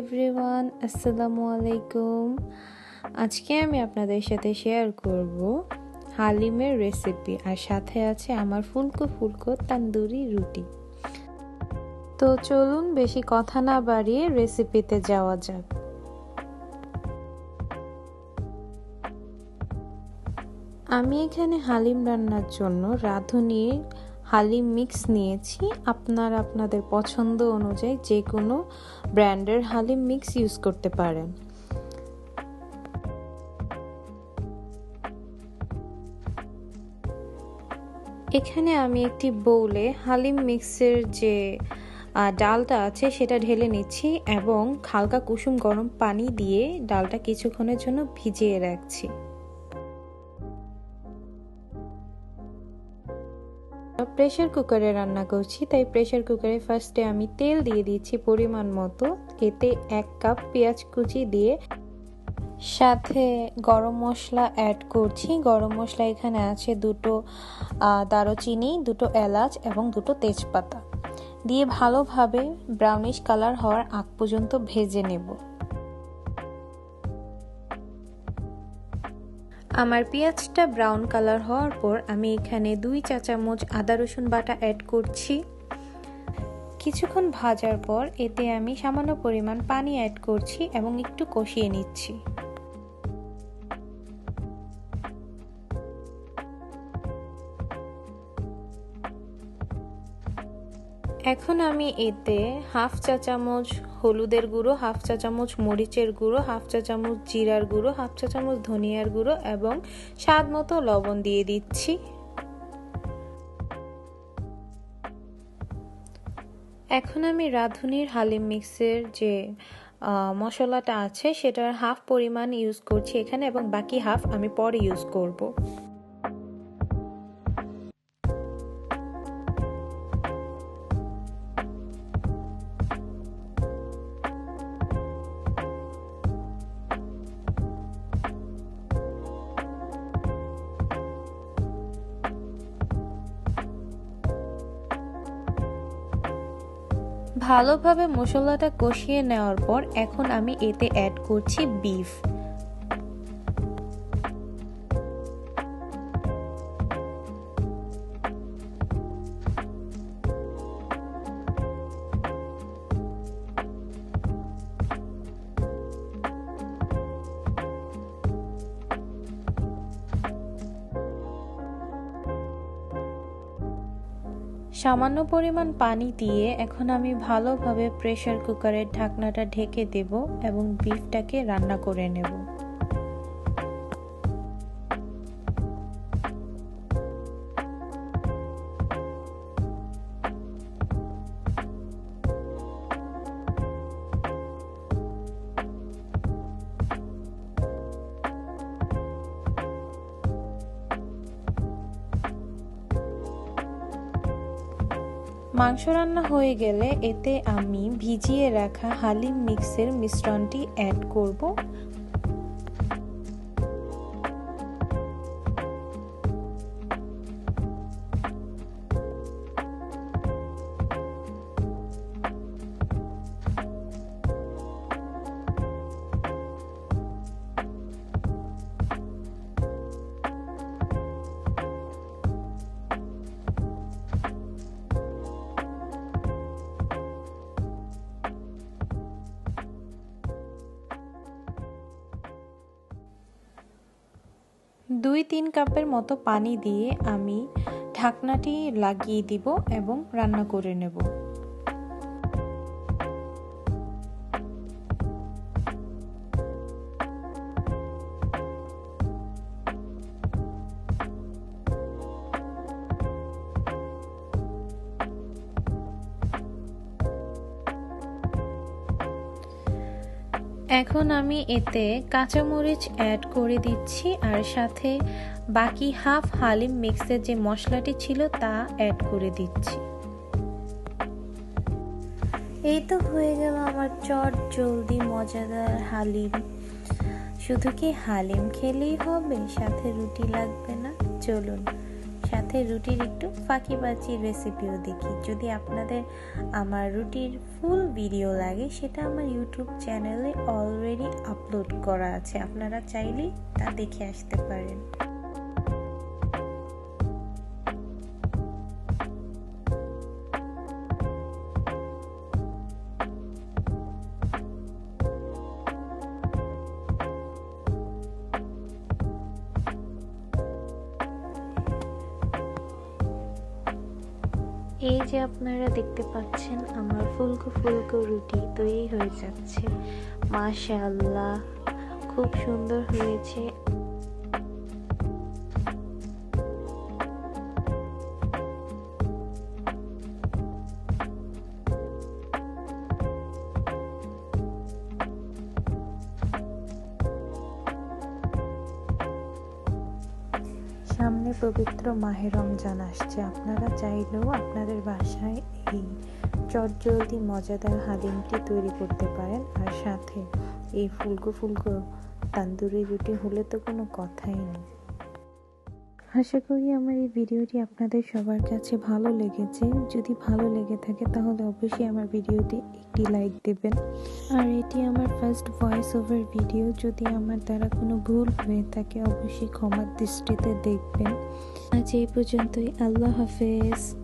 Everyone, আসসালামু আলাইকুম। আজকে আমি আপনাদের সাথে শেয়ার করব হালিমের রেসিপি, আর সাথে আছে আমার ফুলকো ফুলকো তান্দুরি রুটি। তো চলুন বেশি কথা না বাড়িয়ে রেসিপিতে যাওয়া যাক। আমি এখানে হালিম রান্নার জন্য রাঁধুনির হালিম মিক্স নিয়েছি আপনারা আপনাদের পছন্দ অনুযায়ী যে কোনো ব্র্যান্ডের হালিম মিক্স ইউজ করতে পারেন। এখানে আমি একটি বউলে হালিম মিক্সের যে ডালটা আছে সেটা ঢেলে নিচ্ছি এবং হালকা কুসুম গরম পানি দিয়ে ডালটা কিছুক্ষণের জন্য ভিজিয়ে রাখছি। প্রেশার কুকারে রান্না করছি, তাই প্রেশার কুকারে ফার্স্টে আমি তেল দিয়ে দিচ্ছি পরিমাণ মতো। এতে এক কাপ পেঁয়াজ কুচি দিয়ে সাথে গরম মশলা অ্যাড করছি। গরম মশলা এখানে আছে দুটো দারুচিনি, দুটো এলাচ এবং দুটো তেজপাতা। দিয়ে ভালোভাবে ব্রাউনিশ কালার হওয়ার আগ পর্যন্ত ভেজে নেব। আমার পেঁয়াজটা ব্রাউন কালার হওয়ার পর আমি এখানে দুই চা চামচ আদা রসুন বাটা অ্যাড করছি। কিছুক্ষণ ভাজার পর এতে আমি সামান্য পরিমাণ পানি অ্যাড করছি এবং একটু কষিয়ে নিচ্ছি। এখন আমি এতে হাফ চা চামচ হলুদের গুঁড়ো, হাফ চা চামচ মরিচের গুঁড়ো, হাফ চা চামচ জিরার গুঁড়ো, হাফ চা চামচ ধনিয়ার গুঁড়ো এবং স্বাদ মতো লবণ দিয়ে দিচ্ছি। এখন আমি রাঁধুনির হালিম মিক্সের যে মশলাটা আছে সেটার হাফ পরিমাণ ইউজ করছি এখানে এবং বাকি হাফ আমি পরে ইউজ করব। ভালোভাবে মশলাটা কষিয়ে নেওয়ার পর এখন আমি এতে অ্যাড করছি বিফ সামান্য পরিমাণ পানি দিয়ে এখন আমি ভালোভাবে প্রেশার কুকারের ঢাকনাটা ঢেকে দেব এবং বিফটাকে রান্না করে নেব। মাংস রান্না হয়ে গেলে এতে আমি ভিজিয়ে রাখা হালিম মিক্সের মিশ্রণটি অ্যাড করব। দুই তিন কাপের মতো পানি দিয়ে আমি ঢাকনাটি লাগিয়ে দিব এবং রান্না করে নেব। এখন আমি এতে কাঁচামরিচ অ্যাড করে দিচ্ছি আর সাথে বাকি হাফ হালিম মিক্সের যে মশলাটি ছিল তা অ্যাড করে দিচ্ছি। এই তো হয়ে গেল আমার চট জলদি মজাদার হালিম। শুধু কি হালিম খেলেই হবে? সাথে রুটি লাগবে না? চলুন। সাথে রুটির একটু ফাঁকিবাজি রেসিপিও দেখি। যদি আপনাদের আমার রুটির ফুল ভিডিও লাগে, সেটা আমার ইউটিউব চ্যানেলে অলরেডি আপলোড করা আছে। আপনারা চাইলেই তা দেখে আসতে পারেন। এই যে আপনারা দেখতে পাচ্ছেন, আমার ফুলকো ফুলকো রুটি তৈরি হয়ে যাচ্ছে। মাশাল্লাহ খুব সুন্দর হয়েছে। সামনে পবিত্র মাহে রমজান আসছে। আপনারা চাইলেও আপনাদের বাসায় এই চটজলদি মজাদার হালিমটি তৈরি করতে পারেন। আর সাথে এই ফুলকো ফুলকো তান্দুরি রুটি হলে তো কোনো কথাই নেই। আশা করি আমার এই ভিডিওটি আপনাদের সবার কাছে ভালো লেগেছে। যদি ভালো লেগে থাকে তাহলে অবশ্যই আমার ভিডিওটি একটি লাইক দেবেন। আর এটি আমার ফার্স্ট ভয়েস ওভার ভিডিও যদি আমার দ্বারা কোনো ভুল হয়ে থাকে, অবশ্যই ক্ষমার দৃষ্টিতে দেখবেন। আজ এই পর্যন্তই। আল্লাহ হাফেজ।